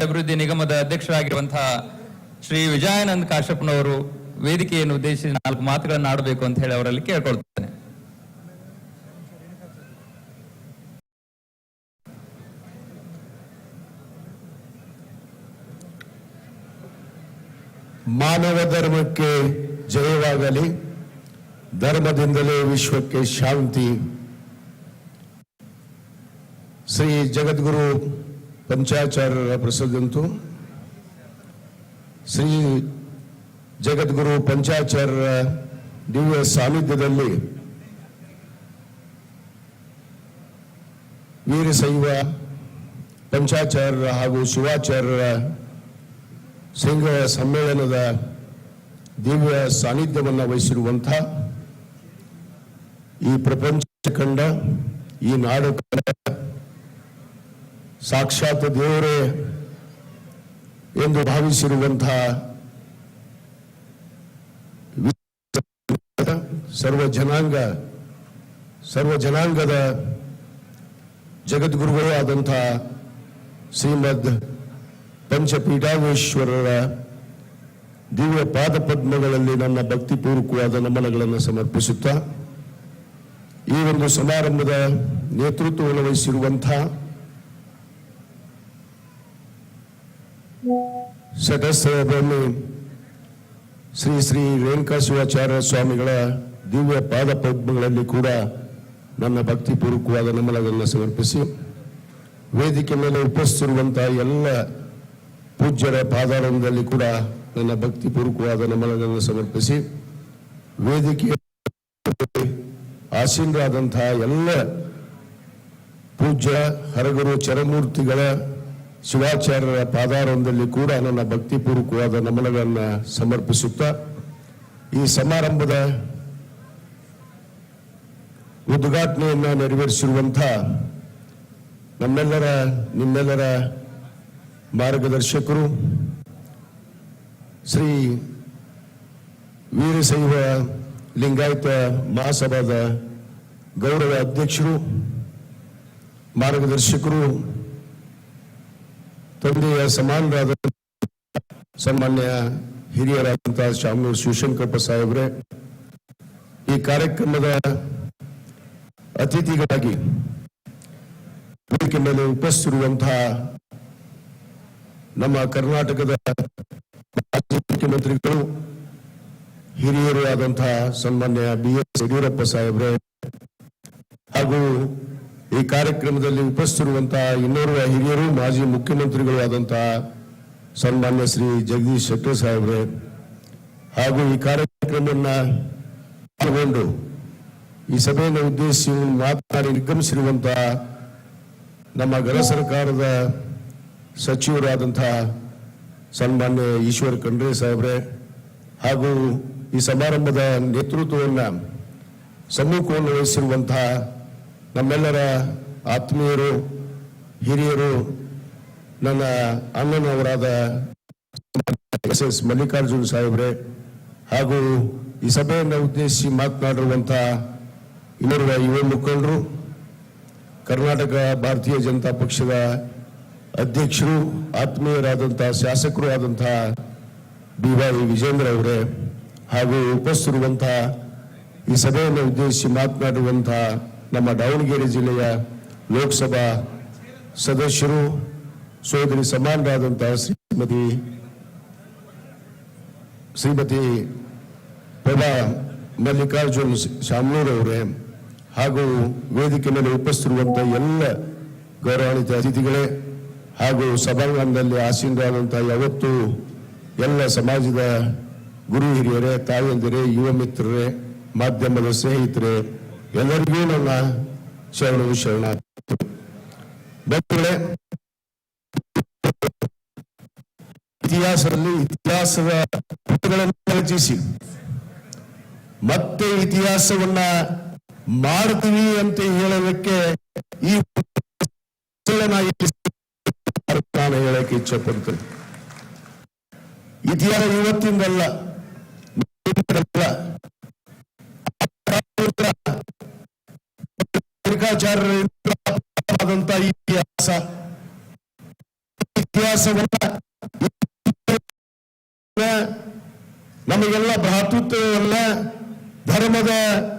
ಅಭಿವೃದ್ಧಿ ನಿಗಮದ ಅಧ್ಯಕ್ಷರಾಗಿರುವಂತಹ ಶ್ರೀ ವಿಜಯಾನಂದ್ ಕಾಶ್ಯಪ್ನವರು ವೇದಿಕೆಯನ್ನು ಉದ್ದೇಶಿಸಿ ನಾಲ್ಕು ಮಾತುಗಳನ್ನು ಆಡಬೇಕು ಅಂತ ಹೇಳಿ ಅವರಲ್ಲಿ ಕೇಳ್ಕೊಳ್ತೇನೆ. ಮಾನವ ಧರ್ಮಕ್ಕೆ ಜಯವಾಗಲಿ, ಧರ್ಮದಿಂದಲೇ ವಿಶ್ವಕ್ಕೆ ಶಾಂತಿ. ಶ್ರೀ ಜಗದ್ಗುರು ಪಂಚಾಚಾರ್ಯರ ಪ್ರಸದಂತು ಶ್ರೀ ಜಗದ್ಗುರು ಪಂಚಾಚಾರ್ಯರ ದಿವ್ಯ ಸಾನ್ನಿಧ್ಯದಲ್ಲಿ ವೀರಶೈವ ಪಂಚಾಚಾರ್ಯರ ಹಾಗೂ ಶಿವಾಚಾರ್ಯರ ಸಂಘ ಸಮ್ಮೇಳನದ ದಿವ್ಯ ಸಾನ್ನಿಧ್ಯವನ್ನು ವಹಿಸಿರುವಂಥ ಈ ಪ್ರಪಂಚ ಕಂಡ ಈ ನಾಡು ಕಂಡ ಸಾಕ್ಷಾತ್ ದೇವರೇ ಎಂದು ಭಾವಿಸಿರುವಂತಹ ಸರ್ವ ಜನಾಂಗ, ಸರ್ವ ಜನಾಂಗದ ಜಗದ್ಗುರುಗಳೂ ಆದಂತಹ ಶ್ರೀಮದ್ ಪಂಚಪೀಠಾವೇಶ್ವರರ ದಿವ್ಯ ಪಾದ ಪದ್ಮಗಳಲ್ಲಿ ನನ್ನ ಭಕ್ತಿಪೂರ್ವಕವಾದ ನಮನಗಳನ್ನು ಸಮರ್ಪಿಸುತ್ತಾ ಈ ಒಂದು ಸಮಾರಂಭದ ನೇತೃತ್ವವನ್ನು ವಹಿಸಿರುವಂತಹ ಸದಸ್ಯರಲ್ಲಿ ಶ್ರೀ ಶ್ರೀ ರೇಣುಕಾಶಿವಾಚಾರ್ಯ ಸ್ವಾಮಿಗಳ ದಿವ್ಯ ಪಾದ ಪದ್ಮಗಳಲ್ಲಿ ಕೂಡ ನನ್ನ ಭಕ್ತಿಪೂರ್ವಕವಾದ ನಮನಗಳನ್ನು ಸಮರ್ಪಿಸಿ ವೇದಿಕೆ ಮೇಲೆ ಉಪಸ್ಥಿರುವಂತಹ ಎಲ್ಲ ಪೂಜ್ಯರ ಪಾದಾರಂಭದಲ್ಲಿ ಕೂಡ ನನ್ನ ಭಕ್ತಿಪೂರ್ವಕವಾದ ನಮನಗಳನ್ನು ಸಮರ್ಪಿಸಿ ವೇದಿಕೆ ಆಸೀನರಾದಂತಹ ಎಲ್ಲ ಪೂಜ್ಯ, ಹರಗುರು, ಚರಮೂರ್ತಿಗಳ ಶಿವಾಚಾರ್ಯರ ಪಾದಾರಂಭದಲ್ಲಿ ಕೂಡ ನನ್ನ ಭಕ್ತಿಪೂರ್ವಕವಾದ ನಮನಗಳನ್ನು ಸಮರ್ಪಿಸುತ್ತಾ, ಈ ಸಮಾರಂಭದ ಉದ್ಘಾಟನೆಯನ್ನು ನೆರವೇರಿಸಿರುವಂಥ ನಮ್ಮೆಲ್ಲರ, ನಿಮ್ಮೆಲ್ಲರ ಮಾರ್ಗದರ್ಶಕರು, ಶ್ರೀ ವೀರಶೈವ ಲಿಂಗಾಯತ ಮಹಾಸಭಾದ ಗೌರವ ಅಧ್ಯಕ್ಷರು, ಮಾರ್ಗದರ್ಶಕರು ತಂದೆಯ ಸಮಾನರಾದ ಸನ್ಮಾನ್ಯ ಹಿರಿಯರಾದಂತಹ ಶಾಮನೂರು ಶಿವಶಂಕರಪ್ಪ ಸಾಹೇಬ್ರೆ, ಈ ಕಾರ್ಯಕ್ರಮದ ಅತಿಥಿಗಳಾಗಿ ವೇದಿಕೆ ಮೇಲೆ ಉಪಸ್ಥಿತಿರುವಂತಹ ನಮ್ಮ ಕರ್ನಾಟಕದ ಮಾಜಿ ಮುಖ್ಯಮಂತ್ರಿಗಳು, ಹಿರಿಯರು ಆದಂತಹ ಸನ್ಮಾನ್ಯ ಬಿ ಎಸ್ ಯಡಿಯೂರಪ್ಪ ಸಾಹೇಬ್ರೆ ಹಾಗೂ ಈ ಕಾರ್ಯಕ್ರಮದಲ್ಲಿ ಉಪಸ್ಥಿರುವಂತಹ ಇನ್ನೋರ್ವ ಹಿರಿಯರು, ಮಾಜಿ ಮುಖ್ಯಮಂತ್ರಿಗಳು ಆದಂತಹ ಸನ್ಮಾನ್ಯ ಶ್ರೀ ಜಗದೀಶ್ ಶೆಟ್ಟರ್ ಸಾಹೇಬ್ರೆ, ಹಾಗೂ ಈ ಕಾರ್ಯಕ್ರಮವನ್ನು ಪಾಲ್ಗೊಂಡು ಈ ಸಭೆಯನ್ನು ಉದ್ದೇಶಿಸಿ ಮಾತನಾಡಿ ನಿರ್ಗಮಿಸಿರುವಂತಹ ನಮ್ಮ ಗೃಹ ಸರ್ಕಾರದ ಸಚಿವರಾದಂತಹ ಸನ್ಮಾನ್ಯ ಈಶ್ವರ್ ಖಂಡ್ರೆ ಸಾಹೇಬ್ರೆ, ಹಾಗೂ ಈ ಸಮಾರಂಭದ ನೇತೃತ್ವವನ್ನು ಸಮ್ಮುಖವನ್ನು ವಹಿಸಿರುವಂತಹ ನಮ್ಮೆಲ್ಲರ ಆತ್ಮೀಯರು, ಹಿರಿಯರು, ನನ್ನ ಅಣ್ಣನವರಾದ ಎಸ್ ಎಸ್ ಮಲ್ಲಿಕಾರ್ಜುನ್ ಸಾಹೇಬ್ರೆ ಹಾಗೂ ಈ ಸಭೆಯನ್ನು ಉದ್ದೇಶಿಸಿ ಮಾತನಾಡಿರುವಂತಹ ಇವರು ಯುವ ಮುಖಂಡರು, ಕರ್ನಾಟಕ ಭಾರತೀಯ ಜನತಾ ಪಕ್ಷದ ಅಧ್ಯಕ್ಷರು ಆತ್ಮೀಯರಾದಂತಹ ಶಾಸಕರು ಆದಂತಹ ಬಿ ವೈ ವಿಜೇಂದ್ರ ಅವರೇ ಹಾಗೂ ಉಪಸ್ಥಿರುವಂತಹ ಈ ಸಭೆಯನ್ನು ಉದ್ದೇಶಿಸಿ ಮಾತನಾಡುವಂತಹ ನಮ್ಮ ದಾವಣಗೆರೆ ಜಿಲ್ಲೆಯ ಲೋಕಸಭಾ ಸದಸ್ಯರು, ಸೋದರಿ ಸಮಾನರಾದಂತಹ ಶ್ರೀಮತಿ ಶ್ರೀಮತಿ ಪ್ರಭಾ ಮಲ್ಲಿಕಾರ್ಜುನ್ ಶಾಮನೂರ್ ಅವರೇ ಹಾಗೂ ವೇದಿಕೆ ಮೇಲೆ ಉಪಸ್ಥಿತಿರುವಂತಹ ಎಲ್ಲ ಗೌರವಾನ್ವಿತ ಅತಿಥಿಗಳೇ ಹಾಗೂ ಸಭಾಂಗಣದಲ್ಲಿ ಆಸೀನರಾದಂತಹ ಯಾವತ್ತು ಎಲ್ಲ ಸಮಾಜದ ಗುರು ಹಿರಿಯರೇ, ತಾಯಂದಿರೇ, ಯುವ ಮಿತ್ರರೇ, ಮಾಧ್ಯಮದ ಸ್ನೇಹಿತರೆ ಎಲ್ಲರಿಗೂ ನನ್ನ ಶರಣು ಶರಣ ಬಂಧುಗಳೇ, ಇತಿಹಾಸದಲ್ಲಿ ಇತಿಹಾಸದ ಪುಟಗಳನ್ನು ರಚಿಸಿ. ಮತ್ತೆ ಇತಿಹಾಸವನ್ನ ಮಾಡ್ತೀವಿ ಅಂತ ಹೇಳೋದಕ್ಕೆ ಈ ನಾನು ಹೇಳಕ್ಕೆ ಇಚ್ಛೆ ಪಡ್ತೇನೆ ಇತಿಹಾಸ ಇವತ್ತಿಂದಲ್ಲ ಆದಂತ ಇತಿಹಾಸ. ಇತಿಹಾಸವನ್ನ ನಮಗೆಲ್ಲ ಭ್ರಾತೃತ್ವವನ್ನ, ಧರ್ಮದ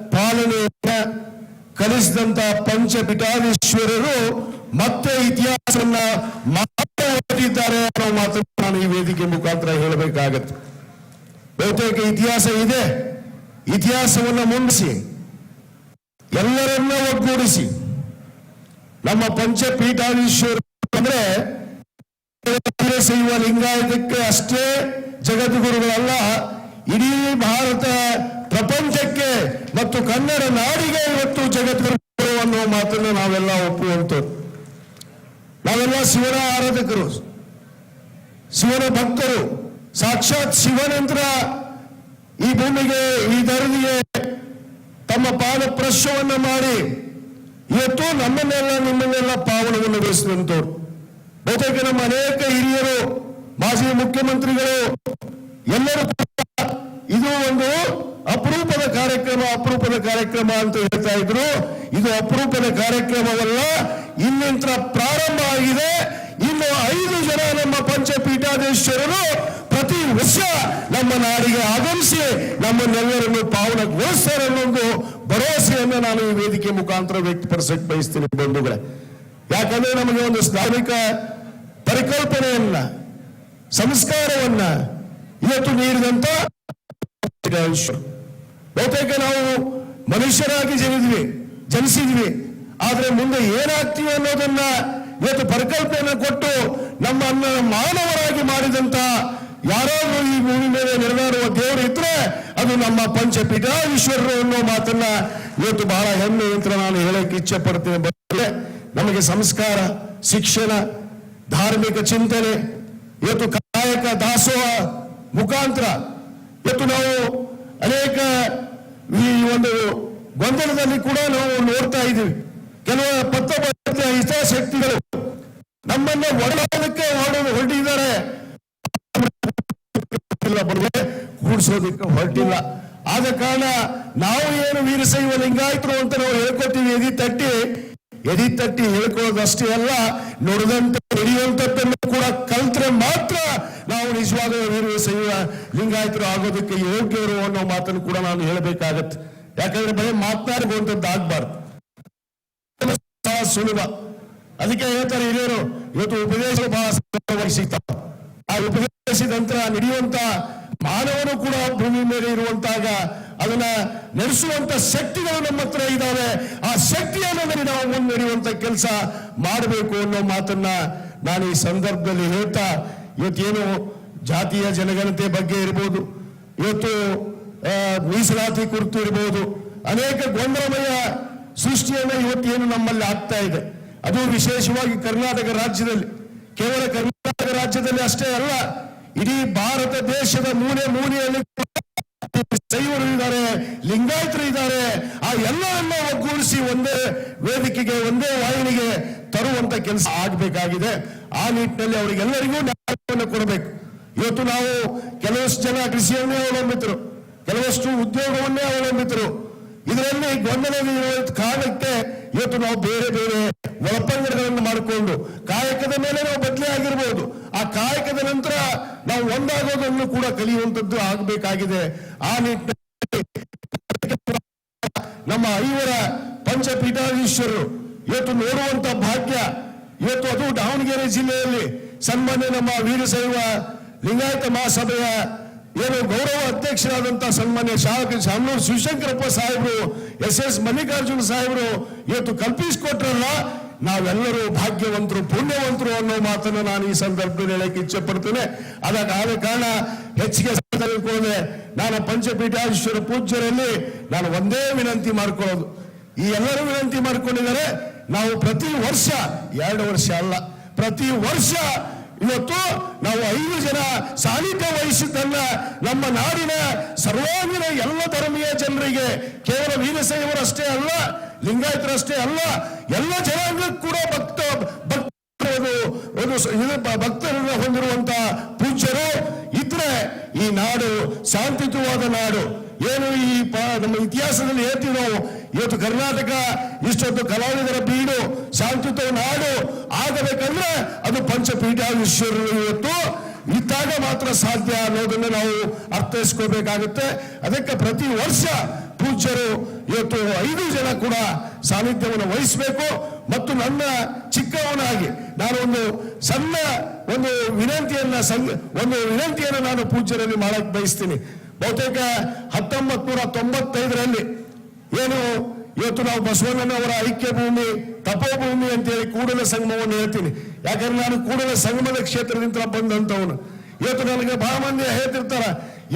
ಪಾಲನೆಯನ್ನ ಕಲಿಸಿದಂತ ಪಂಚಪೀಠಾಧೀಶ್ವರರು ಮತ್ತೆ ಇತಿಹಾಸವನ್ನ ಮಾತ್ರ ಓದಿದ್ದಾರೆ ಅನ್ನೋ ಮಾತನ್ನು ನಾನು ಈ ವೇದಿಕೆ ಮುಖಾಂತರ ಹೇಳಬೇಕಾಗತ್ತೆ. ಬಹುತೇಕ ಇತಿಹಾಸ ಇದೆ. ಇತಿಹಾಸವನ್ನ ಮುಂದಿಸಿ. ಎಲ್ಲರನ್ನ ಒಗ್ಗೂಡಿಸಿ. ನಮ್ಮ ಪಂಚಪೀಠಾಧೀಶ್ವರ ಅಂದ್ರೆ ಶೈವ ಲಿಂಗಾಯತಕ್ಕೆ ಅಷ್ಟೇ ಜಗದ್ಗುರುಗಳಲ್ಲ, ಇಡೀ ಭಾರತ ಪ್ರಪಂಚಕ್ಕೆ ಮತ್ತು ಕನ್ನಡ ನಾಡಿಗೆ ಇವತ್ತು ಜಗದ್ಗುರು ಅನ್ನುವ ಮಾತನ್ನು ನಾವೆಲ್ಲ ಒಪ್ಪುವಂಥದ್ದು. ನಾವೆಲ್ಲ ಶಿವನ ಆರಾಧಕರು. ಶಿವನ ಭಕ್ತರು. ಸಾಕ್ಷಾತ್ ಶಿವನಂತರ ಈ ಭೂಮಿಗೆ ಈ ತಮ್ಮ ಪಾದ ಪ್ರಶ್ನವನ್ನ ಮಾಡಿ ಇವತ್ತು ನಮ್ಮನ್ನೆಲ್ಲ, ನಿಮ್ಮನ್ನೆಲ್ಲ ಪಾವನವನ್ನು ಬೆಳೆಸಿದಂಥವ್ರು ಬಹುತೇಕ ನಮ್ಮ ಅನೇಕ ಹಿರಿಯರು, ಮಾಜಿ ಮುಖ್ಯಮಂತ್ರಿಗಳು, ಎಲ್ಲರೂ ಇದು ಒಂದು ಅಪರೂಪದ ಕಾರ್ಯಕ್ರಮ ಅಪರೂಪದ ಕಾರ್ಯಕ್ರಮ ಅಂತ ಹೇಳ್ತಾ ಇದ್ರು. ಇದು ಅಪರೂಪದ ಕಾರ್ಯಕ್ರಮವಲ್ಲ, ಇನ್ನಂತರ ಪ್ರಾರಂಭ ಆಗಿದೆ. ಇನ್ನು ಐದು ಜನ ನಮ್ಮ ಪಂಚಪೀಠಾಧೀಶ್ವರರು ವರ್ಷ ನಮ್ಮ ನಾಡಿಗೆ ಆಗಮಿಸಿ ನಮ್ಮನ್ನೆಲ್ಲರನ್ನು ಪಾವನಗೊಳಿಸ್ತಾರೆ ಅನ್ನೋದು ಭರವಸೆಯನ್ನು ನಾನು ಈ ವೇದಿಕೆ ಮುಖಾಂತರ ವ್ಯಕ್ತಪಡಿಸಕ್ಕೆ ಬಯಸ್ತೀನಿ ಬಂಧುಗಳೇ. ಯಾಕಂದ್ರೆ ನಮಗೆ ಒಂದು ಸ್ಥಾನಿಕ ಪರಿಕಲ್ಪನೆಯನ್ನ, ಸಂಸ್ಕಾರವನ್ನ ಇವತ್ತು ನೀಡಿದಂತ ಬಹುತೇಕ ನಾವು ಮನುಷ್ಯರಾಗಿ ಜನಿದ್ವಿ, ಜನಿಸಿದ್ವಿ. ಆದ್ರೆ ಮುಂದೆ ಏನಾಗ್ತೀವಿ ಅನ್ನೋದನ್ನ ಇವತ್ತು ಪರಿಕಲ್ಪನೆ ಕೊಟ್ಟು ನಮ್ಮನ್ನ ಮಾನವರಾಗಿ ಮಾಡಿದಂತ ಯಾರಾದ್ರೂ ಈ ಭೂಮಿ ಮೇಲೆ ನೆರವೇರುವ ದೇವರು ಇದ್ರೆ ಅದು ನಮ್ಮ ಪಂಚಪೀಠಾಧೀಶ್ವರರು ಅನ್ನೋ ಮಾತನ್ನ ಇವತ್ತು ಬಹಳ ಹೆಮ್ಮೆ ಅಂತ ನಾನು ಹೇಳಕ್ಕೆ ಇಚ್ಛೆ ಪಡ್ತೇನೆ ನಮಗೆ ಸಂಸ್ಕಾರ, ಶಿಕ್ಷಣ, ಧಾರ್ಮಿಕ ಚಿಂತನೆ, ಇವತ್ತು ಕಾಯಕ ದಾಸೋಹ ಮುಖಾಂತರ ಇವತ್ತು ನಾವು ಅನೇಕ ಈ ಒಂದು ಗೊಂದಲದಲ್ಲಿ ಕೂಡ ನಾವು ನೋಡ್ತಾ ಇದ್ದೀವಿ. ಕೆಲವು ಪತ್ರ ಹಿತಾಸಕ್ತಿಗಳು ನಮ್ಮನ್ನ ಒಡಲಕ್ಕೆ ಹೊರಟಿದ್ದಾರೆ. ಕೂಡಿಸೋದಕ್ಕೆ ಹೊರಟಿಲ್ಲ. ಆದ ಕಾರಣ ನಾವು ಏನು ವೀರಶೈವ ಲಿಂಗಾಯತರು ಅಂತ ನಾವು ಹೇಳ್ಕೊತೀವಿ ಎದಿ ತಟ್ಟಿ. ಎದಿ ತಟ್ಟಿ ಹೇಳ್ಕೊಳ್ಳೋದಷ್ಟೇ ಅಲ್ಲ, ನೋಡಿದಂತೆ ಹಿಡಿಯುವಂಥದ್ದನ್ನು ಕೂಡ ಕಲ್ತ್ರೆ ಮಾತ್ರ ನಾವು ನಿಜವಾದ ವೀರಶೈವ ಲಿಂಗಾಯತರು ಆಗೋದಕ್ಕೆ ಯೋಗ್ಯರು ಅನ್ನೋ ಮಾತನ್ನು ಕೂಡ ನಾನು ಹೇಳಬೇಕಾಗತ್ತೆ. ಯಾಕಂದ್ರೆ ಬರೀ ಮಾತನಾಡುವಂಥದ್ದು ಆಗ್ಬಾರ್ದು. ಸುಲಭ. ಅದಕ್ಕೆ ಹೇಳ್ತಾರೆ ಹಿರಿಯರು, ಇವತ್ತು ಉಪದೇಶ ಬಹಳ ಸಿಗ್ತಾವ. ಆ ನಂತರ ನಡೆಯುವಂತ ಮಾನವನು ಕೂಡ ಭೂಮಿ ಮೇಲೆ ಇರುವಂತಾಗ ಅದನ್ನ ನಡೆಸುವಂತ ಶಕ್ತಿಗಳು ನಮ್ಮ ಹತ್ರ ಇದ್ದಾವೆ ಆ ಶಕ್ತಿಯನ್ನು ನಾವು ಮುನ್ನಡೆಯುವಂತ ಕೆಲಸ ಮಾಡಬೇಕು ಅನ್ನೋ ಮಾತನ್ನ ನಾನು ಈ ಸಂದರ್ಭದಲ್ಲಿ ಹೇಳ್ತಾ, ಇವತ್ತೇನು ಜಾತಿಯ ಜನಗಣತೆ ಬಗ್ಗೆ ಇರ್ಬೋದು, ಇವತ್ತು ಮೀಸಲಾತಿ ಕುರಿತು ಇರ್ಬೋದು, ಅನೇಕ ಗೊಂದಲಮಯ ಸೃಷ್ಟಿಯನ್ನ ಇವತ್ತೇನು ನಮ್ಮಲ್ಲಿ ಆಗ್ತಾ ಇದೆ. ಅದು ವಿಶೇಷವಾಗಿ ಕರ್ನಾಟಕ ರಾಜ್ಯದಲ್ಲಿ, ಕೇವಲ ಕರ್ನಾಟಕ ರಾಜ್ಯದಲ್ಲಿ ಅಷ್ಟೇ ಅಲ್ಲ, ಇಡೀ ಭಾರತ ದೇಶದ ಮೂಲೆ ಮೂಲೆಯಲ್ಲಿ ಶೈವರು ಇದ್ದಾರೆ, ಲಿಂಗಾಯತರು ಇದ್ದಾರೆ. ಆ ಎಲ್ಲರನ್ನ ಒಗ್ಗೂಡಿಸಿ ಒಂದೇ ವೇದಿಕೆಗೆ, ಒಂದೇ ವಾಹಿನಿಗೆ ತರುವಂತ ಕೆಲಸ ಆಗಬೇಕಾಗಿದೆ. ಆ ನಿಟ್ಟಿನಲ್ಲಿ ಅವರಿಗೆಲ್ಲರಿಗೂ ನ್ಯಾಯವನ್ನು ಕೊಡಬೇಕು. ಇವತ್ತು ನಾವು ಕೆಲವಷ್ಟು ಜನ ಕೃಷಿಯನ್ನೇ ಅವಲಂಬಿತರು, ಕೆಲವಷ್ಟು ಉದ್ಯೋಗವನ್ನೇ ಅವಲಂಬಿತರು. ಇದರಲ್ಲಿ ಗೊಂದಲ ಕಾರಣಕ್ಕೆ ಇವತ್ತು ನಾವು ಬೇರೆ ಬೇರೆ ಒಳಪಂಗಡಗಳನ್ನು ಮಾಡಿಕೊಂಡು ಕಾಯಕದ ಮೇಲೆ ನಾವು ಬದಲಿ ಆಗಿರ್ಬೋದು. ಆ ಕಾಯಕದ ನಂತರ ನಾವು ಒಂದಾಗೋದನ್ನು ಕೂಡ ಕಲಿಯುವಂತದ್ದು ಆಗಬೇಕಾಗಿದೆ. ಆ ನಿಟ್ಟಿನಲ್ಲಿ ನಮ್ಮ ಐವರ ಪಂಚಪೀಠಾಧೀಶ್ವರರು ಇವತ್ತು ನೋಡುವಂತ ಭಾಗ್ಯ, ಇವತ್ತು ಅದು ದಾವಣಗೆರೆ ಜಿಲ್ಲೆಯಲ್ಲಿ ಸನ್ಮಾನ್ಯ ನಮ್ಮ ವೀರಶೈವ ಲಿಂಗಾಯತ ಮಹಾಸಭೆಯ ಏನು ಗೌರವ ಅಧ್ಯಕ್ಷರಾದಂಥ ಸನ್ಮಾನ್ಯ ಶಾಸಕ ಶಾಮನೂರು ಶಿವಶಂಕರಪ್ಪ ಸಾಹೇಬರು ಎಸ್ ಎಸ್ ಮಲ್ಲಿಕಾರ್ಜುನ ಸಾಹೇಬರು ಇವತ್ತು ಕಲ್ಪಿಸಿಕೊಟ್ರಲ್ಲ, ನಾವೆಲ್ಲರೂ ಭಾಗ್ಯವಂತರು, ಪುಣ್ಯವಂತರು ಅನ್ನೋ ಮಾತನ್ನು ನಾನು ಈ ಸಂದರ್ಭದಲ್ಲಿ ಹೇಳಕ್ಕೆ ಇಚ್ಛೆ ಪಡ್ತೇನೆ ಅದಕ್ಕೆ ಆದ ಕಾರಣ ಹೆಚ್ಚಿಗೆ ತೆಗೆದುಕೊಳ್ಳದೆ ನಾನು ಪಂಚಪೀಠಾಧೀಶ್ವರ ಪೂಜ್ಯರಲ್ಲಿ ನಾನು ಒಂದೇ ವಿನಂತಿ ಮಾಡ್ಕೊಳ್ಳೋದು. ಈ ಎಲ್ಲರೂ ವಿನಂತಿ ಮಾಡ್ಕೊಂಡಿದ್ದಾರೆ, ನಾವು ಪ್ರತಿ ವರ್ಷ, ಎರಡು ವರ್ಷ ಅಲ್ಲ, ಪ್ರತಿ ವರ್ಷ ಇವತ್ತು ನಾವು ಐದು ಜನ ಸಾಲಿಕ ವಹಿಸಿದ್ದನ್ನ ನಮ್ಮ ನಾಡಿನ ಸರ್ವಾಂಗೀಣ ಎಲ್ಲ ಧರ್ಮೀಯ ಜನರಿಗೆ ಕೇವಲ ವೀರಶೈವರಷ್ಟೇ ಅಲ್ಲ, ಲಿಂಗಾಯತರಷ್ಟೇ ಅಲ್ಲ, ಎಲ್ಲ ಜನಾಂಗಕ್ಕೂ ಕೂಡ ಭಕ್ತ ಭಕ್ತರು ಭಕ್ತರನ್ನ ಹೊಂದಿರುವಂತ ಪೂಜ್ಯರು ಇದ್ರೆ ಈ ನಾಡು ಶಾಂತಿಯುತವಾದ ನಾಡು. ಏನು ಈ ನಮ್ಮ ಇತಿಹಾಸದಲ್ಲಿ ಹೇಳ್ತೀವಿ ಇವತ್ತು ಕರ್ನಾಟಕ ಇಷ್ಟೊಂದು ಕಲಾವಿದರ ಬೀಡು ಶಾಂತಿಯುತ ನಾಡು ಆಗಬೇಕಂದ್ರೆ ಅದು ಪಂಚಪೀಠಾಧೀಶ್ವರರು ಇವತ್ತು. ಇದ್ದಾಗ ಮಾತ್ರ ಸಾಧ್ಯ ಅನ್ನೋದನ್ನ ನಾವು ಅರ್ಥೈಸ್ಕೋಬೇಕಾಗುತ್ತೆ ಅದಕ್ಕೆ ಪ್ರತಿ ವರ್ಷ ಪೂಜ್ಯರು ಇವತ್ತು ಐದು ಜನ ಕೂಡ ಸಾನ್ನಿಧ್ಯವನ್ನು ವಹಿಸಬೇಕು. ಮತ್ತು ನನ್ನ ಚಿಕ್ಕವನಾಗಿ ನಾನು ಒಂದು ಸಣ್ಣ ಒಂದು ವಿನಂತಿಯನ್ನ ಒಂದು ವಿನಂತಿಯನ್ನು ನಾನು ಪೂಜ್ಯರಲ್ಲಿ ಮಾಡಕ್ ಬಯಸ್ತೀನಿ. ಬಹುತೇಕ ಹತ್ತೊಂಬತ್ ನೂರ ತೊಂಬತ್ತೈದರಲ್ಲಿ ಏನು? ಇವತ್ತು ನಾವು ಬಸವಣ್ಣನವರ ಐಕ್ಯ ಭೂಮಿ ತಪೋಭೂಮಿ ಅಂತೇಳಿ ಕೂಡಲ ಸಂಗಮವನ್ನು ಹೇಳ್ತೀನಿ. ಯಾಕಂದ್ರೆ ನಾನು ಕೂಡಲ ಸಂಗಮದ ಕ್ಷೇತ್ರದಿಂದ ಬಂದಂತವನು ಇವತ್ತು ನನಗೆ ಬಹಳ ಮಂದಿ ಹೇಳ್ತಿರ್ತಾರ,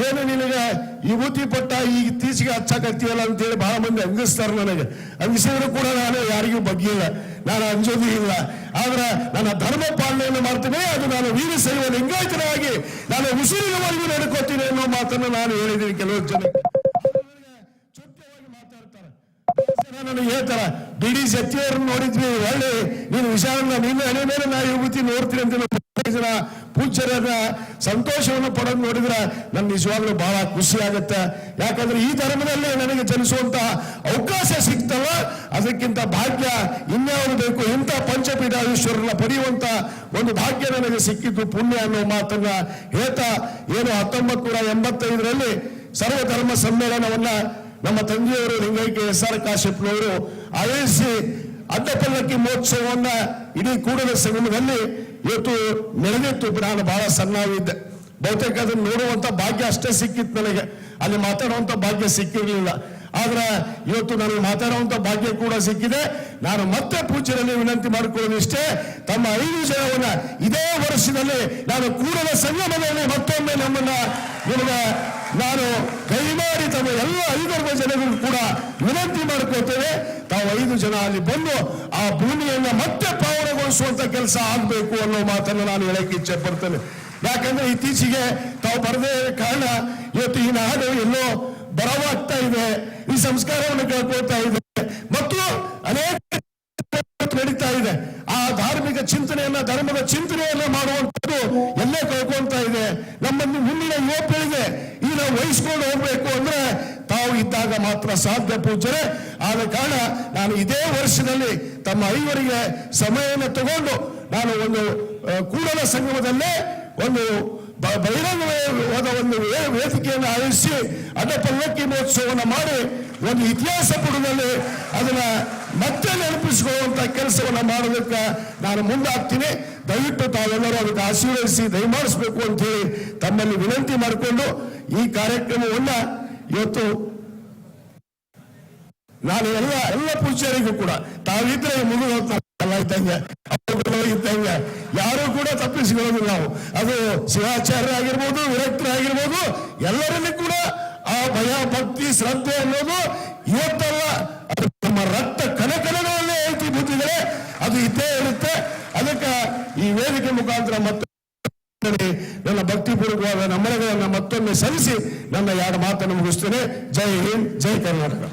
ಏನು ನಿನಗೆ ವಿಭೂತಿ ಪಟ್ಟ ಈಗ ಇತ್ತೀಚೆಗೆ ಅಂತ ಅಂತೇಳಿ ಬಹಳ ಮಂದಿ ಅಂಗಿಸ್ತಾರೆ ನನಗೆ. ಅಂಗಿಸಿದ್ರು ಕೂಡ ನಾನು ಯಾರಿಗೂ ಬಗ್ಗಿಲ್ಲ ನಾನು ಅಂಜೋದು ಇಲ್ಲ. ಆದ್ರೆ ನನ್ನ ಧರ್ಮ ಪಾಲನೆಯನ್ನು ಮಾಡ್ತೀನಿ. ಅದು ನಾನು ವೀರ ಸೈವ ಲಿಂಗಾಯತನಾಗಿ ನಾನು ಉಸಿರಿನವರೆಗೂ ನಡ್ಕೋತೀನಿ ಅನ್ನೋ ಮಾತನ್ನು ನಾನು ಹೇಳಿದ್ದೀನಿ ಕೆಲವು ಜನ. ಜನ ನನಗೆ ಹೇಳ್ತಾರ, ಬಿಡಿ ಸತ್ಯವ್ರನ್ನ ನೋಡಿದ್ವಿ, ಒಳ್ಳೆ, ನೀನು ವಿಷಯನ್ನ ನಿನ್ನ ಹಣೆ ಮೇಲೆ ನಾ ಯುವತಿ ನೋಡ್ತೀನಿ ಅಂತ ಜನ ಪೂಜ್ಯರನ್ನ ಸಂತೋಷವನ್ನು ಪಡೋದು ನೋಡಿದ್ರೆ ನನ್ ನಿಜವಾಗ್ಲೂ ಬಹಳ ಖುಷಿ ಆಗುತ್ತೆ. ಯಾಕಂದ್ರೆ ಈ ಧರ್ಮದಲ್ಲಿ ನನಗೆ ಜನಿಸುವಂತ ಅವಕಾಶ ಸಿಗ್ತವ ಅದಕ್ಕಿಂತ ಭಾಗ್ಯ ಇನ್ಯಾವ್ದು ಬೇಕು? ಇಂಥ ಪಂಚಪೀಠಾಧೀಶ್ವರನ್ನ ಪಡೆಯುವಂತ ಒಂದು ಭಾಗ್ಯ ನನಗೆ ಸಿಕ್ಕಿತ್ತು ಪುಣ್ಯ ಅನ್ನೋ ಮಾತನ್ನ ಹೇಳ್ತಾ, ಏನು ಹತ್ತೊಂಬತ್ ನೂರ ಎಂಬತ್ತೈದರಲ್ಲಿ ಸರ್ವಧರ್ಮ ಸಮ್ಮೇಳನವನ್ನ ನಮ್ಮ ತಂದೆಯವರು ಲಿಂಗೈಕ್ಯ ಎಸ್ ಆರ್ ಕಾಶ್ಯಪ್ನವರು ಆಯೋಜಿಸಿ ಅಡ್ಡಪಲ್ಲಕ್ಕಿ ಮಹೋತ್ಸವವನ್ನ ಇಡೀ ಕೂಡಲ ಸಂಗಮದಲ್ಲಿ ಇವತ್ತು ನಡೆದಿತ್ತು ನಾನು ಬಹಳ ಸಣ್ಣವಿದ್ದೆ ಬಹುತೇಕ ಅದನ್ನು ನೋಡುವಂತ ಭಾಗ್ಯ ಅಷ್ಟೇ ಸಿಕ್ಕಿತ್ತು ನನಗೆ. ಅಲ್ಲಿ ಮಾತಾಡುವಂತ ಭಾಗ್ಯ ಸಿಕ್ಕಿರಲಿಲ್ಲ. ಆದ್ರೆ ಇವತ್ತು ನನಗೆ ಮಾತಾಡುವಂತ ಭಾಗ್ಯ ಕೂಡ ಸಿಕ್ಕಿದೆ. ನಾನು ಮತ್ತೆ ಪೂಜೆಯಲ್ಲಿ ವಿನಂತಿ ಮಾಡಿಕೊಳ್ಳೋದಿಷ್ಟೇ, ತಮ್ಮ ಐದು ಜನವನ್ನ ಇದೇ ವರ್ಷದಲ್ಲಿ ನಾನು ಕೂಡಲ ಸಂಗಮದಲ್ಲಿ ಮತ್ತೊಮ್ಮೆ ನಮ್ಮನ್ನ ನಿಮಗೆ ನಾನು ಕೈಮಾರಿ ತಮ್ಮ ಎಲ್ಲ ಐದರ್ವ ಜನಗಳು ಕೂಡ ವಿನಂತಿ ಮಾಡ್ಕೊಳ್ತೇವೆ ತಾವು ಐದು ಜನ ಅಲ್ಲಿ ಬಂದು ಆ ಭೂಮಿಯನ್ನ ಮತ್ತೆ ಪಾವನಗೊಳಿಸುವಂತ ಕೆಲಸ ಆಗ್ಬೇಕು ಅನ್ನೋ ಮಾತನ್ನು ನಾನು ಹೇಳಕ್ಕೆ ಇಚ್ಛೆ ಪಡ್ತೇನೆ. ಯಾಕಂದ್ರೆ ಇತ್ತೀಚೆಗೆ ತಾವು ಬರದೇ ಕಾರಣ ಇವತ್ತು ಈ ನಾಡು ಎಲ್ಲೋ ಬರವಾಗ್ತಾ ಇದೆ, ಈ ಸಂಸ್ಕಾರವನ್ನು ಕೇಳ್ಕೊಳ್ತಾ ಇದೆ, ಮತ್ತು ಅನೇಕ ನಡೀತಾ ಇದೆ. ಆ ಧಾರ್ಮಿಕ ಚಿಂತನೆಯನ್ನ, ಧರ್ಮದ ಚಿಂತನೆಯನ್ನ ಮಾಡುವಂಥದ್ದು ಎಲ್ಲೇ ಕಳ್ಕೊಂತ ಇದೆ ನಮ್ಮನ್ನು ಮುಂದಿನ ಯುವ ಪೀಳಿಗೆ ಇದನ್ನ ವಹಿಸ್ಕೊಂಡು ಹೋಗ್ಬೇಕು ಅಂದ್ರೆ ತಾವು ಇದ್ದಾಗ ಮಾತ್ರ ಸಾಧ್ಯ ಪೂಜನೆ ಆದ ಕಾರಣ ನಾನು ಇದೇ ವರ್ಷದಲ್ಲಿ ತಮ್ಮ ಐವರಿಗೆ ಸಮಯವನ್ನು ತಗೊಂಡು ನಾನು ಒಂದು ಕೂಡಲ ಸಂಗಮದಲ್ಲೇ ಒಂದು ಬಹಿರಂಗವಾದ ಒಂದು ವೇದಿಕೆಯನ್ನು ಆಯೋಜಿಸಿ ಅಡ್ಡ ಪಲ್ಲಕ್ಕಿ ಮಹೋತ್ಸವವನ್ನು ಮಾಡಿ ಒಂದು ಇತಿಹಾಸ ಪುಟದಲ್ಲಿ ಅದನ್ನ ಮತ್ತೆ ನೆನಪಿಸಿಕೊಳ್ಳುವಂತ ಕೆಲಸವನ್ನು ಮಾಡೋದಕ್ಕೆ ನಾನು ಮುಂದಾಗ್ತೀನಿ. ದಯವಿಟ್ಟು ತಾವೆಲ್ಲರೂ ಅದಕ್ಕೆ ಆಶೀರ್ವದಿಸಿ, ದಯಮಾಡಿಸ್ಬೇಕು ಅಂತ ಹೇಳಿ ತಮ್ಮಲ್ಲಿ ವಿನಂತಿ ಮಾಡಿಕೊಂಡು ಈ ಕಾರ್ಯಕ್ರಮವನ್ನ ಇವತ್ತು ನಾನು ಎಲ್ಲ ಎಲ್ಲ ಪುರುಷರಿಗೂ ಕೂಡ, ತಾವಿದ್ರೆ ಮುಗಿದ ಇದ್ದಂಗೆ ಅವ್ರುಗಳು ಇದ್ದಂಗೆ, ಯಾರು ಕೂಡ ತಪ್ಪಿಸಿಕೊಳ್ಳೋದಿಲ್ಲ ನಾವು. ಅದು ಶಿವಾಚಾರ್ಯ ಆಗಿರ್ಬೋದು ವಿರಕ್ತರಾಗಿರ್ಬೋದು, ಎಲ್ಲರಲ್ಲಿ ಕೂಡ ಆ ಭಯ, ಭಕ್ತಿ, ಶ್ರದ್ಧೆ ಅನ್ನೋದು ಇವತ್ತಲ್ಲ. ಅದು ನಮ್ಮ ರಕ್ತ ಕಣಕಣಗಳಲ್ಲಿ ಐತಿ ಬಿದ್ದಿದ್ರೆ ಅದು ಇದ್ದೇ ಇರುತ್ತೆ. ಅದಕ್ಕೆ ಈ ವೇದಿಕೆ ಮುಖಾಂತರ ಮತ್ತೆ ನನ್ನ ಭಕ್ತಿಪೂರ್ವಕವಾದ ನಮನಗಳನ್ನು ಮತ್ತೊಮ್ಮೆ ಸಲ್ಲಿಸಿ ನನ್ನ ಎರಡು ಮಾತನ್ನು ಮುಗಿಸ್ತೇನೆ. ಜೈ ಹಿಂದ್, ಜೈ ಕರ್ನಾಟಕ.